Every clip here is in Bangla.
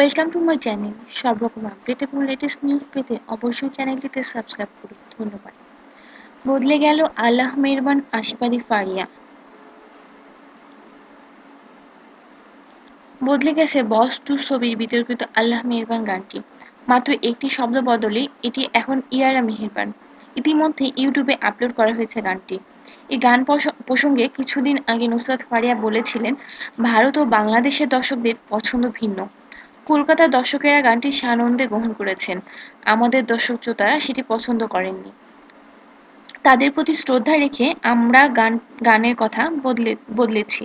ওয়েলকাম টু মাই চ্যানেল সব রকম আপডেট এবং লেটেস্ট নিউজ পেতে অবশ্যই চ্যানেলটিতে সাবস্ক্রাইব করুন, ধন্যবাদ। বদলে গেল আল্লাহ মেহরবান আশিপাদি ফারিয়া। বদলে গেছে বস টু ছবির বিতর্কিত আল্লাহ মেহরবান গানটি। মাত্র একটি শব্দ বদলে এটি এখন ইয়ারা মেহেরবান। ইতিমধ্যে ইউটিউবে আপলোড করা হয়েছে গানটি। এই গান প্রসঙ্গে কিছুদিন আগে নুসরাত ফারিয়া বলেছিলেন, ভারত ও বাংলাদেশের দর্শকদের পছন্দ ভিন্ন। কলকাতার দর্শকেরা গানটি সানন্দে গ্রহণ করেছেন। আমাদের দর্শক শ্রোতারা সেটি পছন্দ করেননি। তাদের প্রতি শ্রদ্ধা রেখে আমরা গান, গানের কথা বদলে, বদলেছি।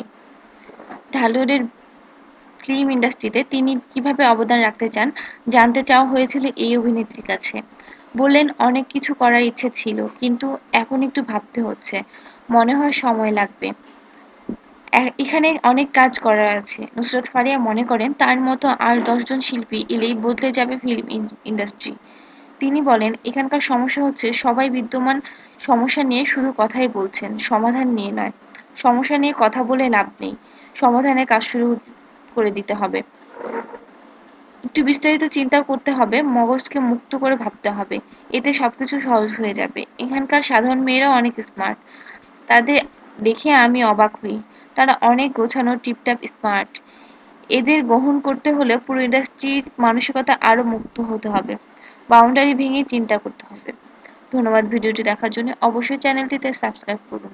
ঢালোরের ফিল্ম ইন্ডাস্ট্রিতে তিনি কীভাবে অবদান রাখতে চান জানতে চাওয়া হয়েছিল এই অভিনেত্রীর কাছে। বললেন, অনেক কিছু করার ইচ্ছে ছিল, কিন্তু এখন একটু ভাবতে হচ্ছে। মনে হয় সময় লাগবে। এখানে অনেক কাজ করার আছে। নুসরত ফারিয়া মনে করেন, তার মতো আর দশজন শিল্পী এলেই বদলে যাবে ফিল্ম ইন্ডাস্ট্রি। তিনি বলেন, এখানকার সমস্যা হচ্ছে, সবাই বিদ্যমান সমস্যা নিয়ে শুধু কথাই বলছেন, সমাধান নিয়ে নয়। সমস্যা নিয়ে কথা বলে লাভ নেই। সমাধানের কাজ শুরু করে দিতে হবে। একটু বিস্তারিত চিন্তা করতে হবে, মগজকে মুক্ত করে ভাবতে হবে। এতে সবকিছু সহজ হয়ে যাবে। এখানকার সাধারণ মেয়েরাও অনেক স্মার্ট তাদের দেখে আমি অবাক হই। তারা অনেক গোছানো, টিপটাপ স্মার্ট এদের গ্রহণ করতে হলে পুরো ইন্ডাস্ট্রির মানসিকতা আরও মুক্ত হতে হবে। বাউন্ডারি ভেঙে চিন্তা করতে হবে। ধন্যবাদ ভিডিওটি দেখার জন্য। অবশ্যই চ্যানেলটিতে সাবস্ক্রাইব করুন।